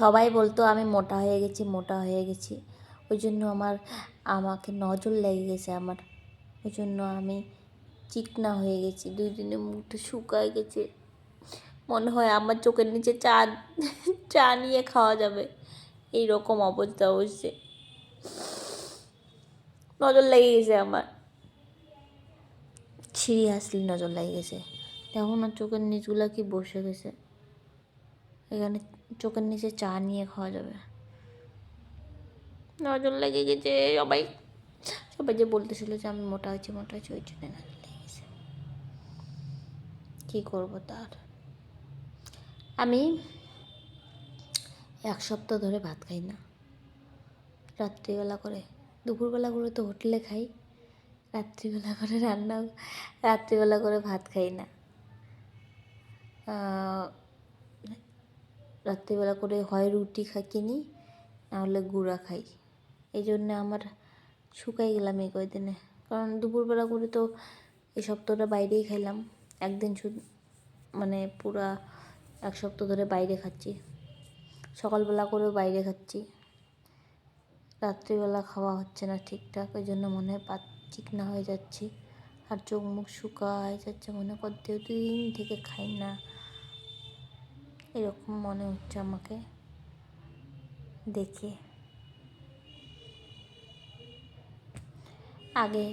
সবাই বলতো আমি মোটা হয়ে গেছি, মোটা হয়ে গেছি। ওই জন্য আমার, আমাকে নজর লেগে গেছে আমার। ওই জন্য আমি চিকনা হয়ে গেছি। দুই দিনে মুখটা শুকায় গেছে। মনে হয় আমার চোখের নিচে চা চা নিয়ে খাওয়া যাবে। এই রকম অবস্থা হচ্ছে নজর লেগে গেছে আমার। সিরিয়াসলি নজর লেগে গেছে। দেখো না চোখের নিচগুলো কি বসে গেছে। এখানে চোখের নিচে চা নিয়ে খাওয়া যাবে। নজর লেগে গেছে সবাই। সবাই যে বলতেছিল যে আমি মোটা হয়েছি মোটা হয়েছি, ওই জন্য নজর লেগে গেছে। কী করব তার? আমি এক সপ্তাহ ধরে ভাত খাই না। রাত্রিবেলা করে, দুপুরবেলা করে তো হোটেলে খাই। রাত্রিবেলা করে রান্না, রাত্রিবেলা করে ভাত খাই না। রাত্রিবেলা করে হয় রুটি খা কিনি, নাহলে গুঁড়া খাই। এই জন্যে আমার শুকাই গেলাম এই কয়দিনে। কারণ দুপুরবেলা করে তো এই সপ্তাহটা বাইরেই খাইলাম। একদিন শুধু মানে পুরা এক সপ্তাহ ধরে বাইরে খাচ্ছি। সকালবেলা করেও বাইরে খাচ্ছি। রাত্রিবেলা খাওয়া হচ্ছে না ঠিকঠাক, ওই জন্য মনে হয় পাত চিকনা হয়ে যাচ্ছি। আর চোখ মুখ শুকা হয়ে। যাচ্ছে মনে করতে দিন থেকে খাই না। এরকম মনে হচ্ছে আমাকে দেখে। আগে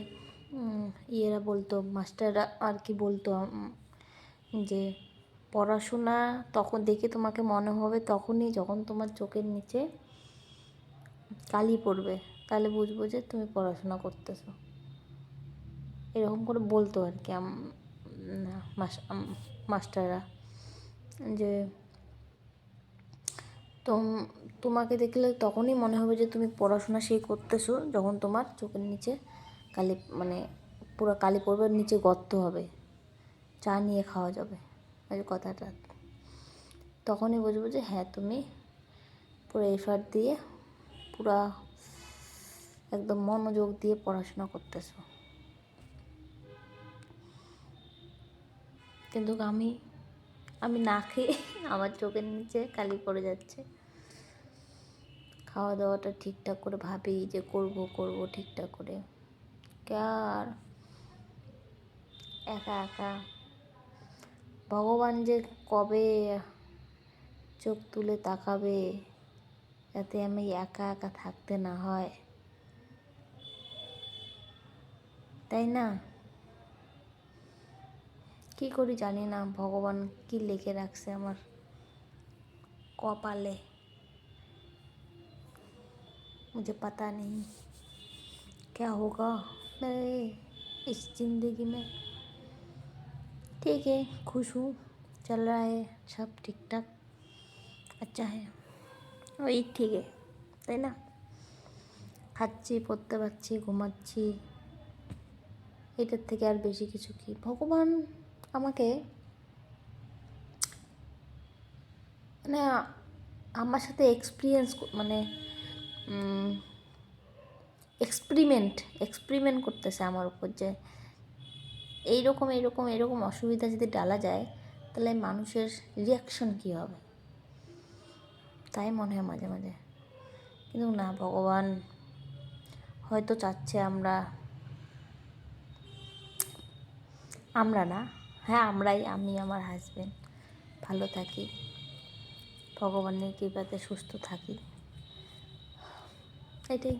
ইয়েরা বলতো, মাস্টাররা আর কি বলতো যে পড়াশোনা তখন দেখে তোমাকে মনে হবে তখনই যখন তোমার চোখের নিচে কালি পড়বে, তাহলে বুঝব যে তুমি পড়াশোনা করতেছো। এরকম করে বলতো আর কি মাস্টাররা যে তোম, তোমাকে দেখলে তখনই মনে হবে যে তুমি পড়াশোনা সেই করতেছো যখন তোমার চোখের নিচে কালি মানে পুরো কালি পড়বে নিচে গর্ত হবে। চা নিয়ে খাওয়া যাবে। ওই কথাটা। তখনই বুঝব যে হ্যাঁ তুমি পুরো এফার্ট দিয়ে পুরা একদম মনোযোগ দিয়ে পড়াশোনা করতেছো। কিন্তু আমি আমি না খেয়ে আমার চোখের নিচে কালি পড়ে যাচ্ছে। খাওয়া দাওয়াটা ঠিকঠাক করে ভাবি যে করব করব ঠিকঠাক করে। আর? একা একা। ভগবান যে কবে চোখ তুলে তাকাবে যাতে আমি একা একা থাকতে না হয়। তাই না? কী করি জানি না ভগবান কি লিখে রাখছে আমার কপালে मुझे पता नहीं क्या होगा मेरे इस ज़िंदगी में ठीक है खुश हूँ चल रहा है सब ठीक ठाक अच्छा है ওই ঠিক তাই না খাচ্ছি পড়তে পারছি ঘুমাচ্ছি এটার থেকে আর বেশি কিছু কি ভগবান আমাকে মানে আমার সাথে এক্সপিরিয়েন্স মানে এক্সপেরিমেন্ট এক্সপেরিমেন্ট করতেছে আমার উপর যে এইরকম এইরকম এরকম অসুবিধা যদি ডালা যায়, তাহলে মানুষের রিয়াকশন কী হবে? তাই মনে হয় মাঝে মাঝে। কিন্তু না, ভগবান হয়তো চাচ্ছে আমরা আমরা না। হ্যাঁ আমরাই আমি আমার হাজব্যান্ড ভালো থাকি। ভগবানের কৃপাতে সুস্থ থাকি। এটাই।